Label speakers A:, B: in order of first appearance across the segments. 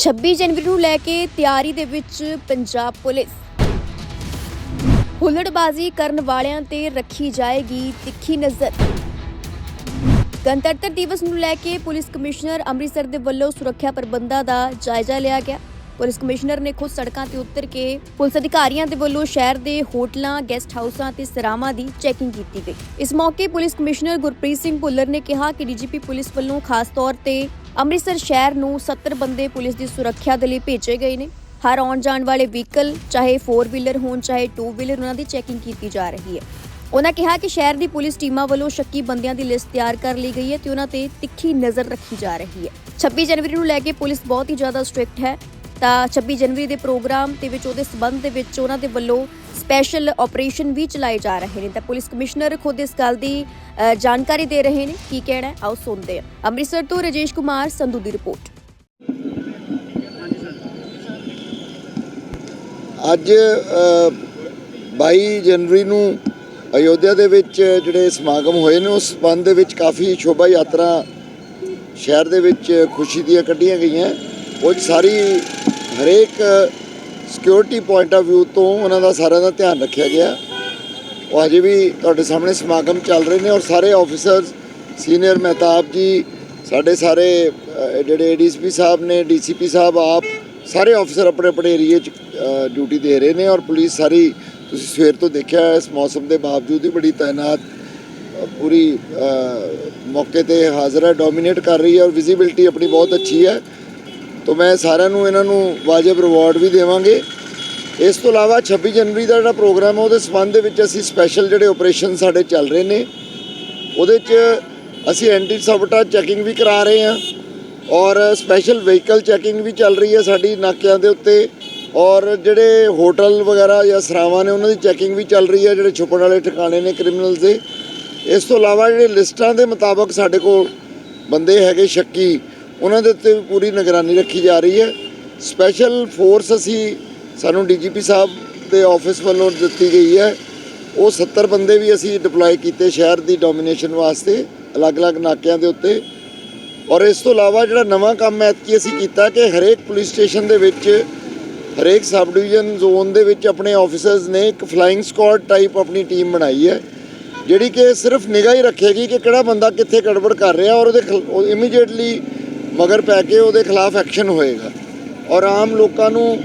A: 26 ਜਨਵਰੀ ਨੂੰ ਲੈ ਕੇ ਤਿਆਰੀ ਦੇ ਵਿੱਚ ਪੰਜਾਬ ਪੁਲਿਸ। ਹੁੱਲੜਬਾਜ਼ੀ ਕਰਨ ਵਾਲਿਆਂ ਤੇ ਰੱਖੀ ਜਾਏਗੀ ਤਿੱਖੀ ਨਜ਼ਰ। ਗਣਤੰਤਰ ਦਿਵਸ ਨੂੰ ਲੈ ਕੇ ਪੁਲਿਸ ਕਮਿਸ਼ਨਰ ਅੰਮ੍ਰਿਤਸਰ ਦੇ ਵੱਲੋਂ ਸੁਰੱਖਿਆ ਪ੍ਰਬੰਧਾਂ ਦਾ ਜਾਇਜ਼ਾ ਲਿਆ ਗਿਆ। ਪੁਲਿਸ ਕਮਿਸ਼ਨਰ ਨੇ ਖੁਦ ਸੜਕਾਂ ਤੇ ਉਤਰ ਕੇ ਪੁਲਿਸ ਅਧਿਕਾਰੀਆਂ ਦੇ ਵੱਲੋਂ ਸ਼ਹਿਰ ਦੇ ਹੋਟਲਾਂ, ਗੈਸਟ ਹਾਊਸਾਂ ਤੇ ਸਰਾਵਾਂ ਦੀ ਚੈਕਿੰਗ ਕੀਤੀ ਗਈ। ਇਸ ਮੌਕੇ ਪੁਲਿਸ ਕਮਿਸ਼ਨਰ ਗੁਰਪ੍ਰੀਤ ਸਿੰਘ ਭੁੱਲਰ ਨੇ ਕਿਹਾ ਕਿ ਡੀਜੀਪੀ ਪੁਲਿਸ ਵੱਲੋਂ ਖਾਸ ਤੌਰ ਤੇ ਅੰਮ੍ਰਿਤਸਰ ਸ਼ਹਿਰ ਨੂੰ 70 ਬੰਦੇ ਪੁਲਿਸ ਦੀ ਸੁਰੱਖਿਆ ਦੇ ਲਈ ਭੇਜੇ ਗਏ ਨੇ। ਹਰ ਆਉਣ ਜਾਣ ਵਾਲੇ ਵਹੀਕਲ, ਚਾਹੇ 4 ਵੀਲਰ ਹੋਣ, ਚਾਹੇ 2 ਵੀਲਰ ਉਹਨਾਂ ਦੀ ਚੈਕਿੰਗ ਕੀਤੀ ਜਾ ਰਹੀ ਹੈ। ਉਹਨਾਂ ਕਿਹਾ ਕਿ ਸ਼ਹਿਰ ਦੀ ਪੁਲਿਸ ਟੀਮਾਂ ਵੱਲੋਂ ਸ਼ੱਕੀ ਬੰਦਿਆਂ ਦੀ ਲਿਸਟ ਤਿਆਰ ਕਰ ਲਈ ਗਈ ਹੈ ਤੇ ਉਹਨਾਂ ਤੇ ਤਿੱਖੀ ਨਜ਼ਰ ਰੱਖੀ ਜਾ ਰਹੀ ਹੈ। 26 ਜਨਵਰੀ ਨੂੰ ਲੈ ਕੇ ਪੁਲਿਸ ਬਹੁਤ ਹੀ ਜ਼ਿਆਦਾ ਸਟ੍ਰਿਕਟ ਹੈ। ਤਾਂ 26 ਜਨਵਰੀ ਦੇ ਪ੍ਰੋਗਰਾਮ ਦੇ ਵਿੱਚ ਉਹਦੇ ਸਬੰਧ ਦੇ ਵਿੱਚ ਉਹਨਾਂ ਦੇ ਵੱਲੋਂ ਸਪੈਸ਼ਲ ਆਪਰੇਸ਼ਨ ਵੀ ਚਲਾਏ ਜਾ ਰਹੇ ਨੇ। ਤਾਂ ਪੁਲਿਸ ਕਮਿਸ਼ਨਰ ਖੁਦ ਇਸ ਗੱਲ ਦੀ ਜਾਣਕਾਰੀ ਦੇ ਰਹੇ ਨੇ। ਕੀ ਕਹਿਣਾ ਆਓ ਸੁਣਦੇ ਹਾਂ। ਅੰਮ੍ਰਿਤਸਰ ਤੋਂ ਰਜੇਸ਼ ਕੁਮਾਰ ਸੰਧੂ ਦੀ ਰਿਪੋਰਟ।
B: ਅੱਜ ਅ, 22 ਜਨਵਰੀ ਨੂੰ ਅਯੋਧਿਆ ਦੇ ਵਿੱਚ ਜਿਹੜੇ ਸਮਾਗਮ ਹੋਏ ਨੇ ਉਸ ਸੰਬੰਧ ਦੇ ਵਿੱਚ ਕਾਫੀ ਸ਼ੋਭਾ ਯਾਤਰਾ ਸ਼ਹਿਰ ਦੇ ਵਿੱਚ ਖੁਸ਼ੀ ਦੀਆਂ ਕੱਢੀਆਂ ਗਈਆਂ। ਉਹ ਸਾਰੀ ਹਰੇਕ ਸਿਕਿਉਰਿਟੀ ਪੁਆਇੰਟ ਆਫ View ਤੋਂ ਉਹਨਾਂ ਦਾ ਸਾਰਿਆਂ ਦਾ ਧਿਆਨ ਰੱਖਿਆ ਗਿਆ। ਉਹ ਅਜੇ ਵੀ ਤੁਹਾਡੇ ਸਾਹਮਣੇ ਸਮਾਗਮ ਚੱਲ ਰਹੇ ਨੇ ਔਰ ਸਾਰੇ ਆਫੀਸਰਸ ਸੀਨੀਅਰ ਮਹਿਤਾਬ ਜੀ ਸਾਡੇ ਸਾਰੇ ਅ, ਜਿਹੜੇ ਏਡੀਸੀਪੀ ਸਾਹਿਬ ਨੇ ਡੀਸੀਪੀ ਸਾਹਿਬ ਆਪ ਸਾਰੇ ਆਫੀਸਰ ਆਪਣੇ ਆਪਣੇ ਏਰੀਏ 'ਚ ਡਿਊਟੀ ਦੇ ਰਹੇ ਨੇ ਔਰ ਪੁਲਿਸ ਸਾਰੀ ਤੁਸੀਂ ਸਵੇਰ ਤੋਂ ਦੇਖਿਆ ਇਸ ਮੌਸਮ ਦੇ ਬਾਵਜੂਦ ਹੀ ਬੜੀ ਤਾਇਨਾਤ ਪੂਰੀ ਮੌਕੇ ਤੇ ਹਾਜ਼ਰ ਹੈ ਡੋਮੀਨੇਟ ਕਰ ਰਹੀ ਹੈ ਔਰ ਵਿਜ਼ਿਬਿਲਟੀ ਆਪਣੀ ਬਹੁਤ ਅੱਛੀ ਹੈ। ਤੋਂ ਮੈਂ ਸਾਰਿਆਂ ਨੂੰ ਇਹਨਾਂ ਨੂੰ ਵਾਜਬ ਰਿਵਾਰਡ ਵੀ ਦੇਵਾਂਗੇ। ਇਸ ਤੋਂ ਇਲਾਵਾ 26 ਜਨਵਰੀ ਦਾ ਜਿਹੜਾ ਪ੍ਰੋਗਰਾਮ ਹੈ, ਉਹਦੇ ਸੰਬੰਧ ਦੇ ਵਿੱਚ ਅਸੀਂ ਸਪੈਸ਼ਲ ਜਿਹੜੇ ਆਪਰੇਸ਼ਨ ਸਾਡੇ ਚੱਲ ਰਹੇ ਨੇ, ਉਹਦੇ 'ਚ ਅਸੀਂ ਐਂਟੀ ਸਬਟਾ ਚੈਕਿੰਗ ਵੀ ਕਰਾ ਰਹੇ ਹਾਂ ਔਰ ਸਪੈਸ਼ਲ ਵਹੀਕਲ ਚੈਕਿੰਗ ਵੀ ਚੱਲ ਰਹੀ ਹੈ ਸਾਡੀ ਨਾਕਿਆਂ ਦੇ ਉੱਤੇ ਔਰ ਜਿਹੜੇ ਹੋਟਲ ਵਗੈਰਾ ਜਾਂ ਸਰਾਵਾਂ ਨੇ, ਉਹਨਾਂ ਦੀ ਚੈਕਿੰਗ ਵੀ ਚੱਲ ਰਹੀ ਹੈ, ਜਿਹੜੇ ਛੁਪਣ ਵਾਲੇ ਠਿਕਾਣੇ ਨੇ ਕ੍ਰਿਮੀਨਲਸ ਦੇ। ਇਸ ਤੋਂ ਇਲਾਵਾ ਜਿਹੜੇ ਲਿਸਟਾਂ ਦੇ ਮੁਤਾਬਕ ਸਾਡੇ ਕੋਲ ਬੰਦੇ ਹੈਗੇ ਸ਼ੱਕੀ ਉਹਨਾਂ ਦੇ ਉੱਤੇ ਵੀ ਪੂਰੀ ਨਿਗਰਾਨੀ ਰੱਖੀ ਜਾ ਰਹੀ ਹੈ। ਸਪੈਸ਼ਲ ਫੋਰਸ ਅਸੀਂ ਸਾਨੂੰ ਡੀਜੀਪੀ ਸਾਹਿਬ ਦੇ ਆਫਿਸ ਵੱਲੋਂ ਦਿੱਤੀ ਗਈ ਹੈ। ਉਹ 70 ਬੰਦੇ ਵੀ ਅਸੀਂ ਡਿਪਲੋਏ ਕੀਤੇ ਸ਼ਹਿਰ ਦੀ ਡੋਮੀਨੇਸ਼ਨ ਵਾਸਤੇ ਅਲੱਗ-ਅਲੱਗ ਨਾਕਿਆਂ ਦੇ ਉੱਤੇ। ਔਰ ਇਸ ਤੋਂ ਇਲਾਵਾ ਜਿਹੜਾ ਨਵਾਂ ਕੰਮ ਐਤਕੀ ਅਸੀਂ ਕੀਤਾ ਕਿ ਹਰੇਕ ਪੁਲਿਸ ਸਟੇਸ਼ਨ ਦੇ ਵਿੱਚ, ਹਰੇਕ ਸਬ ਡਿਵੀਜ਼ਨ ਜ਼ੋਨ ਦੇ ਵਿੱਚ ਆਪਣੇ ਆਫੀਸਰਸ ਨੇ ਇੱਕ ਫਲਾਈਂਗ ਸquad ਟਾਈਪ ਆਪਣੀ ਟੀਮ ਬਣਾਈ ਹੈ। ਜਿਹੜੀ ਕਿ ਸਿਰਫ ਨਿਗਾਹ ਹੀ ਰੱਖੇਗੀ ਕਿ ਕਿਹੜਾ ਬੰਦਾ ਕਿੱਥੇ ਗੜਬੜ ਕਰ ਰਿਹਾ ਔਰ ਉਹਦੇ ਇਮੀਡੀਏਟਲੀ ਮਗਰ ਪੈ ਕੇ ਉਹਦੇ ਖਿਲਾਫ ਐਕਸ਼ਨ ਹੋਏਗਾ। ਔਰ ਆਮ ਲੋਕਾਂ ਨੂੰ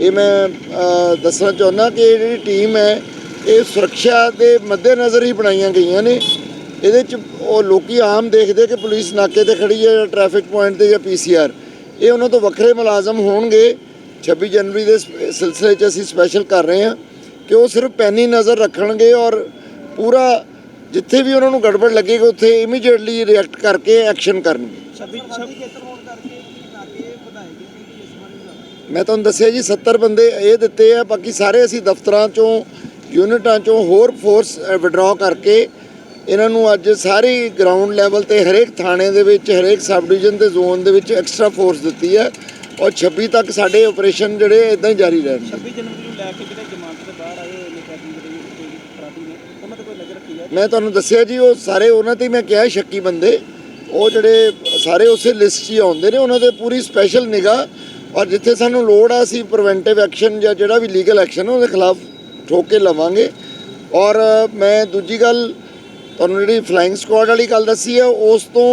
B: ਇਹ ਮੈਂ ਦੱਸਣਾ ਚਾਹੁੰਦਾ ਕਿ ਇਹ ਜਿਹੜੀ ਟੀਮ ਹੈ, ਇਹ ਸੁਰੱਖਿਆ ਦੇ ਮੱਦੇਨਜ਼ਰ ਹੀ ਬਣਾਈਆਂ ਗਈਆਂ ਨੇ। ਇਹਦੇ ਚ ਉਹ ਲੋਕੀ ਆਮ ਦੇਖਦੇ ਕਿ ਪੁਲਿਸ ਨਾਕੇ ਤੇ ਖੜੀ ਹੈ ਜਾਂ ਟ੍ਰੈਫਿਕ ਪੁਆਇੰਟ ਤੇ ਜਾਂ ਪੀਸੀਆਰ ਇਹ ਉਹਨਾਂ ਤੋਂ ਵੱਖਰੇ ਮੁਲਾਜ਼ਮ ਹੋਣਗੇ। 26 ਜਨਵਰੀ ਦੇ ਸਿਲਸਿਲੇ 'ਚ ਅਸੀਂ ਸਪੈਸ਼ਲ ਕਰ ਰਹੇ ਹਾਂ ਕਿ ਉਹ ਸਿਰਫ ਪੈਨੀ ਨਜ਼ਰ ਰੱਖਣਗੇ ਔਰ ਪੂਰਾ ਜਿੱਥੇ ਵੀ ਉਹਨਾਂ ਨੂੰ ਗੜਬੜ ਲੱਗੇਗਾ ਉੱਥੇ ਇਮੀਡੀਏਟਲੀ ਰਿਐਕਟ ਕਰਕੇ ਐਕਸ਼ਨ ਕਰਨਗੇ। ਮੈਂ ਤੁਹਾਨੂੰ ਦੱਸਿਆ ਜੀ 70 ਬੰਦੇ ਇਹ ਦਿੱਤੇ ਆ ਬਾਕੀ ਸਾਰੇ ਅਸੀਂ ਦਫ਼ਤਰਾਂ ਚੋਂ ਯੂਨਿਟਾਂ ਚੋਂ ਹੋਰ ਫੋਰਸ ਵਿਡਰਾ ਕਰਕੇ ਇਹਨਾਂ ਨੂੰ ਅੱਜ ਸਾਰੀ ਗਰਾਊਂਡ ਲੈਵਲ ਤੇ ਹਰੇਕ ਥਾਣੇ ਦੇ ਵਿੱਚ ਹਰੇਕ ਸਬ ਡਿਵੀਜ਼ਨ ਤੇ ਜ਼ੋਨ ਦੇ ਵਿੱਚ ਐਕਸਟਰਾ ਫੋਰਸ ਦਿੱਤੀ ਹੈ। ਔਰ 26 ਤੱਕ ਸਾਡੇ ਆਪਰੇਸ਼ਨ ਜਿਹੜੇ ਇਦਾਂ ਹੀ ਜਾਰੀ ਰਹਿਣਗੇ।
C: 26 ਜਨਵਰੀ ਨੂੰ ਲੈ ਕੇ ਜਿਹੜੇ ਜ਼ਮਾਨਤ ਦੇ ਬਾਹਰ ਆਏ ਹੋਏ ਨੇ ਕੈਦੀ ਜਿਹੜੇ ਕੋਈ ਅਪਰਾਧੀ ਨੇ ਉਹਨਾਂ ਤੇ ਕੋਈ ਨਜ਼ਰ ਰੱਖੀ ਹੈ
B: ਮੈਂ ਤੁਹਾਨੂੰ ਦੱਸਿਆ ਜੀ, ਉਹ ਸਾਰੇ ਉਹਨਾਂ ਤੇ ਹੀ ਮੈਂ ਕਿਹਾ ਸ਼ੱਕੀ ਬੰਦੇ। ਉਹ ਜਿਹੜੇ ਸਾਰੇ ਉਸੇ ਲਿਸਟ 'ਚ ਹੀ ਆਉਂਦੇ ਨੇ, ਉਹਨਾਂ ਤੇ ਪੂਰੀ ਸਪੈਸ਼ਲ ਨਿਗਾਹ। ਔਰ ਜਿੱਥੇ ਸਾਨੂੰ ਲੋੜ ਆ, ਅਸੀਂ ਪ੍ਰੀਵੈਂਟਿਵ ਐਕਸ਼ਨ ਜਾਂ ਜਿਹੜਾ ਵੀ ਲੀਗਲ ਐਕਸ਼ਨ ਉਹਦੇ ਖਿਲਾਫ ਠੋਕ ਕੇ ਲਵਾਂਗੇ। ਔਰ ਮੈਂ ਦੂਜੀ ਗੱਲ, ਤੁਹਾਨੂੰ ਜਿਹੜੀ ਫਲਾਈਂਗ ਸਕੁਆਡ ਵਾਲੀ ਗੱਲ ਦੱਸੀ ਹੈ ਉਸ ਤੋਂ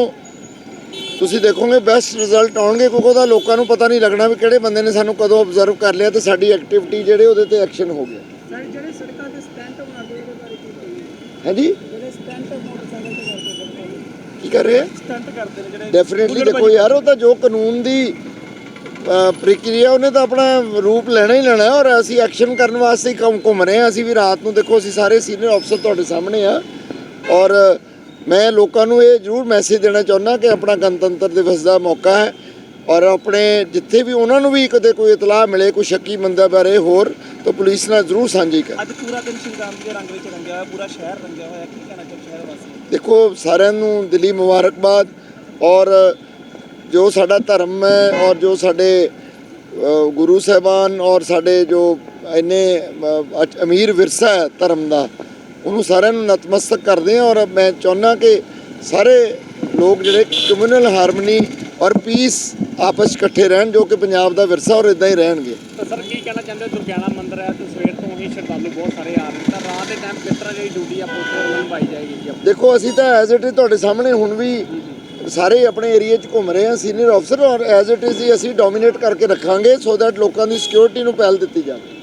B: ਤੁਸੀਂ ਦੇਖੋਗੇ ਬੈਸਟ ਰਿਜ਼ਲਟ ਆਉਣਗੇ, ਕਿਉਂਕਿ ਉਹਦਾ ਲੋਕਾਂ ਨੂੰ ਪਤਾ ਨਹੀਂ ਲੱਗਣਾ ਵੀ ਕਿਹੜੇ ਬੰਦੇ ਨੇ ਸਾਨੂੰ ਕਦੋਂ ਆਬਜ਼ਰਵ ਕਰ ਲਿਆ ਤੇ ਸਾਡੀ ਐਕਟੀਵਿਟੀ ਜਿਹੜੇ ਉਹਦੇ ਤੇ ਐਕਸ਼ਨ ਹੋ ਗਿਆ
C: ਸਰ ਜਿਹੜੇ ਸੜਕਾਂ ਤੇ ਸਟੈਂਟ ਬਣਾਉਂਦੇ ਉਹਦੇ ਬਾਰੇ ਕੀ ਕਹੀਏ
B: ਹਾਂਜੀ? ਕੀ ਕਰ ਰਹੇ
C: ਸਟੰਟ ਕਰਦੇ ਨੇ ਜਿਹੜੇ
B: ਡੈਫੀਨਿਟਲੀ ਦੇਖੋ ਯਾਰ ਉਹ ਤਾਂ ਜੋ ਕਾਨੂੰਨ ਦੀ ਪ੍ਰਕਿਰਿਆ ਉਹਨੇ ਤਾਂ ਆਪਣਾ ਰੂਪ ਲੈਣਾ ਹੀ ਲੈਣਾ ਔਰ ਅਸੀਂ ਐਕਸ਼ਨ ਕਰਨ ਵਾਸਤੇ ਹੀ ਘੁੰਮ ਘੁੰਮ ਰਹੇ ਹਾਂ। ਅਸੀਂ ਵੀ ਰਾਤ ਨੂੰ ਦੇਖੋ ਅਸੀਂ ਸਾਰੇ ਸੀਨੀਅਰ ਅਫਸਰ ਤੁਹਾਡੇ ਸਾਹਮਣੇ ਆ ਔਰ ਮੈਂ ਲੋਕਾਂ ਨੂੰ ਇਹ ਜ਼ਰੂਰ ਮੈਸੇਜ ਦੇਣਾ ਚਾਹੁੰਦਾ ਕਿ ਆਪਣਾ ਗਣਤੰਤਰ ਦਿਵਸ ਦਾ ਮੌਕਾ ਹੈ। ਔਰ ਆਪਣੇ ਜਿੱਥੇ ਵੀ ਉਹਨਾਂ ਨੂੰ ਵੀ ਕਦੇ ਕੋਈ ਇਤਲਾਹ ਮਿਲੇ ਕੋਈ ਸ਼ੱਕੀ ਬੰਦਾ ਬਾਰੇ ਹੋਰ ਤਾਂ ਪੁਲਿਸ ਨਾਲ ਜ਼ਰੂਰ ਸਾਂਝੀ ਕਰ।
C: ਅੱਜ ਪੂਰਾ ਦਿਨ ਸ਼ਿੰਗਾਮ ਦੇ ਰੰਗ ਵਿੱਚ ਰੰਗਿਆ ਹੋਇਆ ਪੂਰਾ ਸ਼ਹਿਰ ਰੰਗਿਆ ਹੋਇਆ ਕੀ ਕਹਿਣਾ ਚਾਹੁੰਦੇ ਸ਼ਹਿਰ ਵਾਸੀ?
B: ਦੇਖੋ ਸਾਰਿਆਂ ਨੂੰ ਦਿਲੀ ਮੁਬਾਰਕਬਾਦ ਔਰ ਜੋ ਸਾਡਾ ਧਰਮ ਹੈ ਔਰ ਜੋ ਸਾਡੇ ਗੁਰੂ ਸਾਹਿਬਾਨ ਔਰ ਸਾਡੇ ਜੋ ਇੰਨੇ ਅਮੀਰ ਵਿਰਸਾ ਹੈ ਧਰਮ ਦਾ ਉਹਨੂੰ ਸਾਰਿਆਂ ਨੂੰ ਨਤਮਸਤਕ ਕਰਦੇ ਹਾਂ ਔਰ ਮੈਂ ਚਾਹੁੰਦਾ ਕਿ ਸਾਰੇ ਲੋਕ ਜਿਹੜੇ ਕਮਿਊਨਲ ਹਾਰਮਨੀ ਔਰ ਪੀਸ ਆਪਸ ਇਕੱਠੇ ਰਹਿਣ ਜੋ ਕਿ ਪੰਜਾਬ ਦਾ ਵਿਰਸਾ ਔਰ ਇਦਾਂ ਹੀ ਰਹਿਣਗੇ।
D: ਤਾਂ ਸਰ ਕੀ ਕਹਿਣਾ ਚਾਹੁੰਦੇ ਹੋ? ਦੁਰਗਿਆਨਾ ਮੰਦਿਰ ਹੈ ਤੇ ਸਵੇਰ ਤੋਂ ਹੀ ਸ਼ਰਧਾਲੂ ਬਹੁਤ ਸਾਰੇ ਆ ਰਹੇ ਨੇ। ਤਾਂ ਰਾਤ ਦੇ ਟਾਈਮ ਕਿਸ ਤਰ੍ਹਾਂ ਜਿਹੜੀ ਡਿਊਟੀ ਆ ਪੁਲਿਸ ਵੱਲੋਂ ਨਿਭਾਈ ਜਾਏਗੀ ਜੀ?
B: ਦੇਖੋ ਅਸੀਂ ਤਾਂ ਐਜ਼ ਇਟ ਇਜ਼ ਤੁਹਾਡੇ ਸਾਹਮਣੇ ਹੁਣ ਵੀ ਸਾਰੇ ਆਪਣੇ ਏਰੀਆ 'ਚ ਘੁੰਮ ਰਹੇ ਹਾਂ ਸੀਨੀਅਰ ਅਫਸਰ ਔਰ ਐਜ਼ ਇਟ ਇਜ਼ ਅਸੀਂ ਡੋਮੀਨੇਟ ਕਰਕੇ ਰੱਖਾਂਗੇ ਸੋ ਦੈਟ ਲੋਕਾਂ ਦੀ ਸਿਕਿਉਰਿਟੀ ਨੂੰ ਪਹਿਲ ਦਿੱਤੀ ਜਾਵੇ।